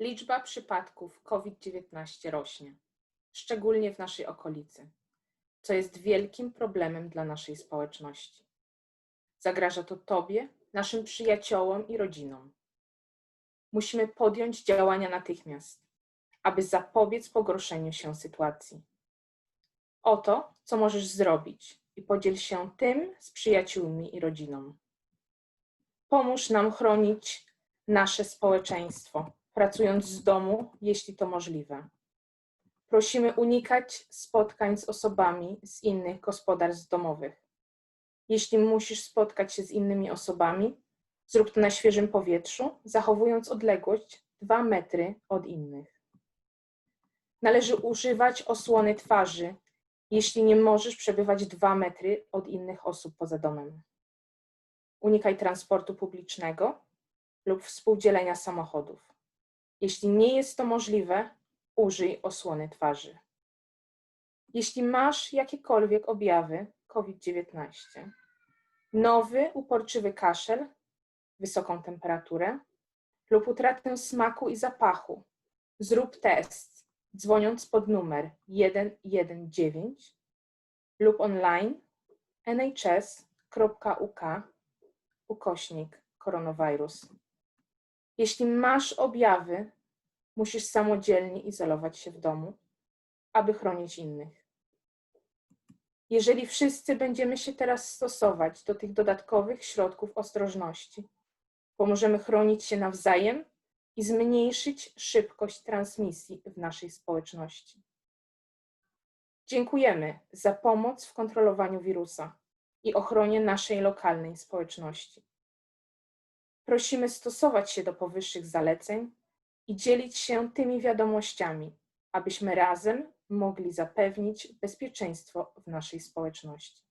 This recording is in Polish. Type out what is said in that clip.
Liczba przypadków COVID-19 rośnie, szczególnie w naszej okolicy, co jest wielkim problemem dla naszej społeczności. Zagraża to Tobie, naszym przyjaciołom i rodzinom. Musimy podjąć działania natychmiast, aby zapobiec pogorszeniu się sytuacji. Oto, co możesz zrobić i podziel się tym z przyjaciółmi i rodziną. Pomóż nam chronić nasze społeczeństwo, pracując z domu, jeśli to możliwe. Prosimy unikać spotkań z osobami z innych gospodarstw domowych. Jeśli musisz spotkać się z innymi osobami, zrób to na świeżym powietrzu, zachowując odległość 2 metry od innych. Należy używać osłony twarzy, jeśli nie możesz przebywać 2 metry od innych osób poza domem. Unikaj transportu publicznego lub współdzielenia samochodów. Jeśli nie jest to możliwe, użyj osłony twarzy. Jeśli masz jakiekolwiek objawy COVID-19, nowy, uporczywy kaszel, wysoką temperaturę lub utratę smaku i zapachu, zrób test dzwoniąc pod numer 119 lub online nhs.uk ukośnik koronawirus. Jeśli masz objawy, musisz samodzielnie izolować się w domu, aby chronić innych. Jeżeli wszyscy będziemy się teraz stosować do tych dodatkowych środków ostrożności, pomożemy chronić się nawzajem i zmniejszyć szybkość transmisji w naszej społeczności. Dziękujemy za pomoc w kontrolowaniu wirusa i ochronie naszej lokalnej społeczności. Prosimy stosować się do powyższych zaleceń i dzielić się tymi wiadomościami, abyśmy razem mogli zapewnić bezpieczeństwo w naszej społeczności.